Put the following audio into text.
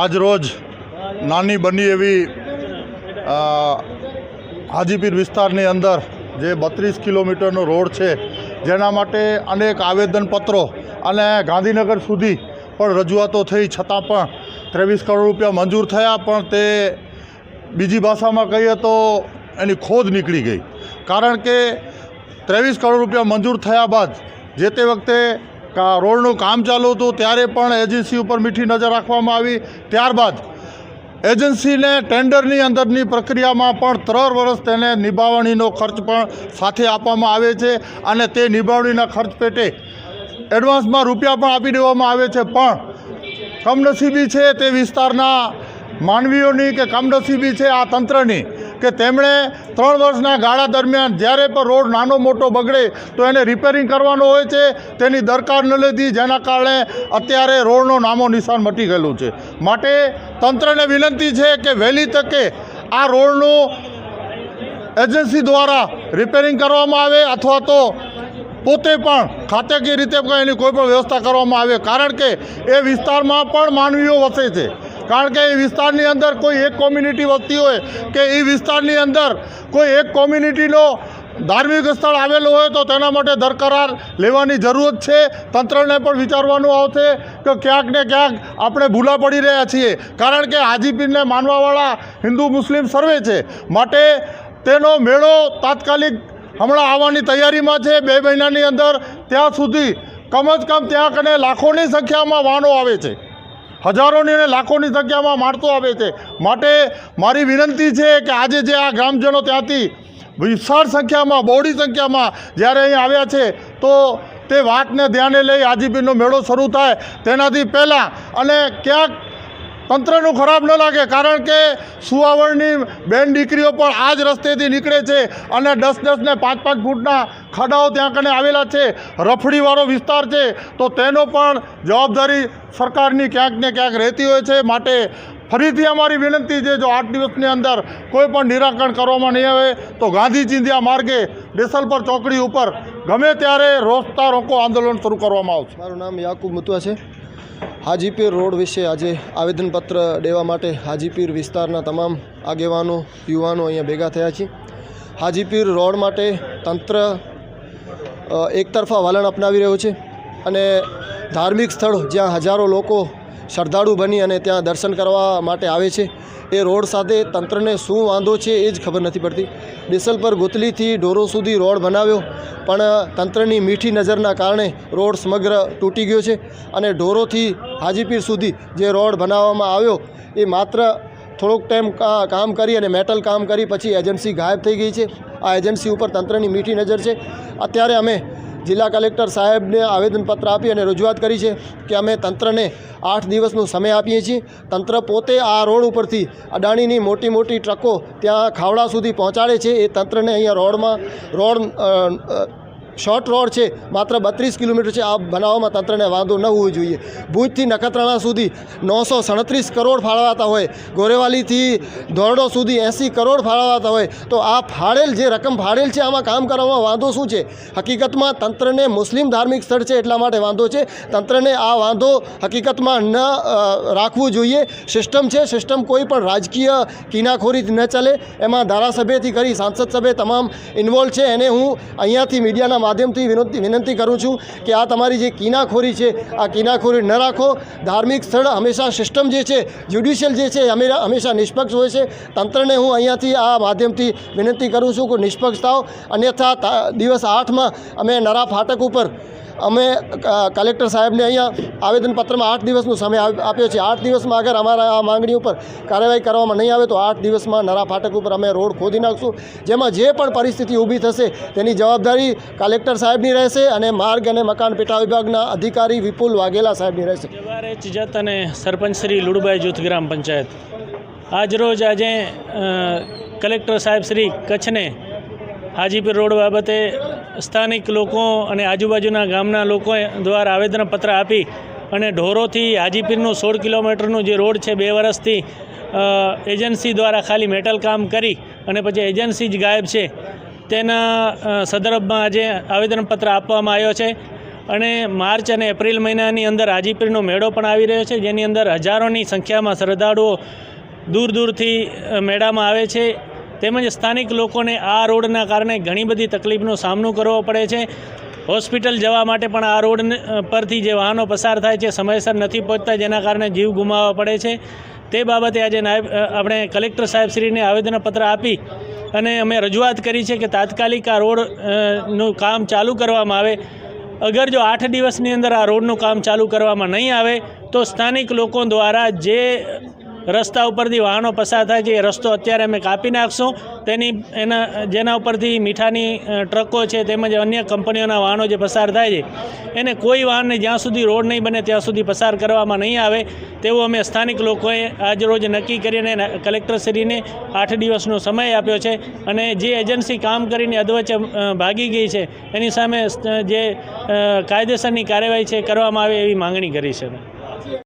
આજ રોજ નાની બની એવી હાજીપીર વિસ્તારની અંદર જે બત્રીસ કિલોમીટરનો રોડ છે, જેના માટે અનેક આવેદનપત્રો અને ગાંધીનગર સુધી પણ રજૂઆતો થઈ, છતાં પણ ત્રેવીસ કરોડ રૂપિયા મંજૂર થયા, પણ તે બીજી ભાષામાં કહીએ તો એની ખોદ નીકળી ગઈ. કારણ કે ત્રેવીસ કરોડ રૂપિયા મંજૂર થયા બાદ જે તે વખતે રોડનું કામ ચાલુ હતું, ત્યારે પણ એજન્સી ઉપર મીઠી નજર રાખવામાં આવી. ત્યારબાદ એજન્સીને ટેન્ડરની અંદરની પ્રક્રિયામાં પણ ત્રણ વર્ષ તેને નિભાવણીનો ખર્ચ પણ સાથે આપવામાં આવે છે અને તે નિભાવણીના ખર્ચ પેટે એડવાન્સમાં રૂપિયા પણ આપી દેવામાં આવે છે. પણ કમનસીબી છે તે વિસ્તારના માનવીઓની કે કમનસીબી છે આ તંત્રની કે તેમણે ત્રણ વર્ષના ગાળા દરમિયાન જ્યારે પણ રોડ નાનો મોટો બગડે તો એને રિપેરિંગ કરવાનો હોય છે. તેની દરકાર ન લીધી, જેના કારણે અત્યારે રોડનો નામો નિશાન મટી ગયેલું છે. માટે તંત્રને વિનંતી છે કે વહેલી તકે આ રોડનું એજન્સી દ્વારા રિપેરિંગ કરવામાં આવે અથવા તો પોતે પણ ખાતાકીય રીતે એની કોઈ પણ વ્યવસ્થા કરવામાં આવે. કારણ કે એ વિસ્તારમાં પણ માનવીઓ વસે છે. કારણ કે એ વિસ્તારની અંદર કોઈ એક કોમ્યુનિટી વસતી હોય કે એ વિસ્તારની અંદર કોઈ એક કોમ્યુનિટીનો ધાર્મિક સ્થળ આવેલું હોય તો તેના માટે દરકરાર લેવાની જરૂરત છે. તંત્રને પણ વિચારવાનું આવશે કે ક્યાંક ને ક્યાંક આપણે ભૂલા પડી રહ્યા છીએ. કારણ કે હાજીપીરને માનવાવાળા હિન્દુ મુસ્લિમ સર્વે છે. માટે તેનો મેળો તાત્કાલિક હમણાં આવવાની તૈયારીમાં છે. બે મહિનાની અંદર ત્યાં સુધી કમ જ કમ ત્યાં કને લાખોની સંખ્યામાં વાહનો આવે છે. હજારોની અને લાખોની સંખ્યામાં માણસો આવે છે. માટે મારી વિનંતી છે કે આજે જે આ ગ્રામજનો ત્યાંથી વિશાળ સંખ્યામાં, બહોળી સંખ્યામાં જ્યારે અહીં આવ્યા છે, તો તે વાતને ધ્યાને લઈ આજીબીનો મેળો શરૂ થાય. તેનાથી પહેલાં અને ક્યાંક તંત્રનું ખરાબ ન લાગે કારણ કે સુવાવડની બેન દીકરીઓ પણ આ જ રસ્તેથી નીકળે છે અને દસ દસને પાંચ પાંચ ફૂટના ખાડાઓ ત્યાં કને આવેલા છે. રફડીવાળો વિસ્તાર છે. તો તેનો પણ જવાબદારી સરકારની ક્યાંક ને ક્યાંક રહેતી હોય છે. માટે ફરીથી અમારી વિનંતી છે, જો આઠ દિવસની અંદર કોઈ પણ નિરાકરણ કરવામાં નહીં આવે, તો ગાંધી ચિંધ્યા માર્ગે ડેસલપર ચોકડી ઉપર ગમે ત્યારે રોકતા રોકો આંદોલન શરૂ કરવામાં આવશે. મારું નામ યાકુબ મુતવા છે. હાજીપીર રોડ વિશે આજે આવેદનપત્ર દેવા માટે હાજીપીર વિસ્તારના તમામ આગેવાનો, યુવાનો અહીંયા ભેગા થયા છે. હાજીપીર રોડ માટે તંત્ર એકતરફા વલણ અપનાવી રહ્યું છે અને ધાર્મિક સ્થળ જ્યાં હજારો લોકો શ્રદ્ધાળુ બની અને ત્યાં દર્શન કરવા માટે આવે છે. એ રોડ સાથે તંત્રને શું વાંધો છે એ જ ખબર નથી પડતી. ડિસલ પર ગુતલીથી ઢોરો સુધી રોડ બનાવ્યો, પણ તંત્રની મીઠી નજરના કારણે રોડ સમગ્ર તૂટી ગયો છે અને ઢોરોથી હાજીપીર સુધી જે રોડ બનાવવામાં આવ્યો, એ માત્ર થોડોક ટાઈમ કામ કરી અને મેટલ કામ કરી પછી એજન્સી ગાયબ થઈ ગઈ છે. આ એજન્સી ઉપર તંત્રની મીઠી નજર છે. અત્યારે અમે જિલ્લા કલેક્ટર સાહેબને આવેદનપત્ર આપી અને રજૂઆત કરી છે કે અમે તંત્રને આઠ દિવસનો સમય આપીએ છીએ. તંત્ર પોતે આ રોડ ઉપરથી અડાણીની મોટી મોટી ટ્રકો ત્યાં ખાવડા સુધી પહોંચાડે છે. એ તંત્રને અહીંયા રોડમાં, રોડ શોર્ટ રોડ છે, માત્ર બત્રીસ કિલોમીટર છે. આ બનાવવામાં તંત્રને વાંધો ન હોવો જોઈએ. ભુજથી નખત્રાણા સુધી નવસો સડત્રીસ કરોડ ફાળવાતા હોય, ગોરેવાલીથી ધોરડો સુધી એંસી કરોડ ફાળવાતા હોય, તો આ ફાળેલ જે રકમ ફાળેલ છે, આમાં કામ કરવામાં વાંધો શું છે? હકીકતમાં તંત્રને મુસ્લિમ ધાર્મિક સ્થળ છે, એટલા માટે વાંધો છે. તંત્રને આ વાંધો હકીકતમાં ન રાખવું જોઈએ. સિસ્ટમ છે, સિસ્ટમ કોઈ પણ રાજકીય કિનાખોરી ન ચાલે. એમાં ધારાસભ્યથી કરી સાંસદ સભ્ય તમામ ઇન્વોલ્વ છે. એને હું અહીંયાથી મીડિયાના માધ્યમથી વિનંતી વિનંતી કરું છું કે આ તમારી જે કિનાખોરી છે, આ કિનાખોરી ન રાખો. ધાર્મિક સ્થળ હંમેશા સિસ્ટમ જે છે જ્યુડિશિયલ જે છે હંમેશા નિષ્પક્ષ હોય છે. તંત્રને હું અહીંયાથી આ માધ્યમથી વિનંતી કરું છું કે નિષ્પક્ષ થાવ અન્યથા દિવસ આઠમાં અમે નરા ફાટક ઉપર અમે કલેક્ટર સાહેબને અહીંયા આવેદનપત્રમાં આઠ દિવસનો સમય આપ- આપ્યો છે. આઠ દિવસમાં અગર અમારા આ માંગણી ઉપર કાર્યવાહી કરવામાં નહીં આવે તો આઠ દિવસમાં નરા ફાટક ઉપર અમે રોડ ખોદી નાખશું. જેમાં જે પણ પરિસ્થિતિ ઊભી થશે તેની જવાબદારી કલેક્ટર સાહેબની રહેશે અને માર્ગ અને મકાન પેટા વિભાગના અધિકારી વિપુલ વાઘેલા સાહેબની રહેશે. જવાહર જત અને સરપંચ શ્રી લુડબાઈ જૂથ ગ્રામ પંચાયત. આજરોજ આજે કલેક્ટર સાહેબ શ્રી કચ્છને હાજીપીર રોડ બાબતે સ્થાનિક લોકો અને આજુબાજુના ગામના લોકો દ્વારા આવેદનપત્ર આપી અને ઢોરોથી હાજીપીરનું સોળ કિલોમીટરનું જે રોડ છે બે વર્ષથી એજન્સી દ્વારા ખાલી મેટલ કામ કરી અને પછી એજન્સી જ ગાયબ છે. તેના સંદર્ભમાં આજે આવેદનપત્ર આપવામાં આવ્યો છે અને માર્ચ અને એપ્રિલ મહિનાની અંદર હાજીપીરનો મેળો પણ આવી રહ્યો છે, જેની અંદર હજારોની સંખ્યામાં શ્રદ્ધાળુઓ દૂર દૂરથી મેળામાં આવે છે. તેમજ સ્થાનિક લોકોને આ રોડના કારણે ઘણી બધી તકલીફનો સામનો કરવો પડે છે. હોસ્પિટલ જવા માટે પણ આ રોડ પરથી જે વાહનો પસાર થાય છે, સમયસર નથી પહોંચતા, જેના કારણે જીવ ગુમાવવા પડે છે. તે બાબતે આજે નાયબ આપણે કલેક્ટર સાહેબશ્રીને આવેદનપત્ર આપી અને અમે રજૂઆત કરી છે કે તાત્કાલિક આ રોડનું કામ ચાલુ કરવામાં આવે. અગર જો આઠ દિવસની અંદર આ રોડનું કામ ચાલુ કરવામાં નહીં આવે, તો સ્થાનિક લોકો દ્વારા જે રસ્તા ઉપરથી વાહનો પસાર થાય છે, એ રસ્તો અત્યારે અમે કાપી નાખશું. તેની, એના, જેના ઉપરથી મીઠાની ટ્રકો છે તેમજ અન્ય કંપનીઓના વાહનો જે પસાર થાય છે, એને કોઈ વાહનને જ્યાં સુધી રોડ નહીં બને ત્યાં સુધી પસાર કરવામાં નહીં આવે, તેવું અમે સ્થાનિક લોકોએ આજ રોજ નક્કી કરીને કલેક્ટરશ્રીને આઠ દિવસનો સમય આપ્યો છે અને જે એજન્સી કામ કરીને અધવચ્ચે ભાગી ગઈ છે, એની સામે જે કાયદેસરની કાર્યવાહી છે કરવામાં આવે એવી માંગણી કરી છે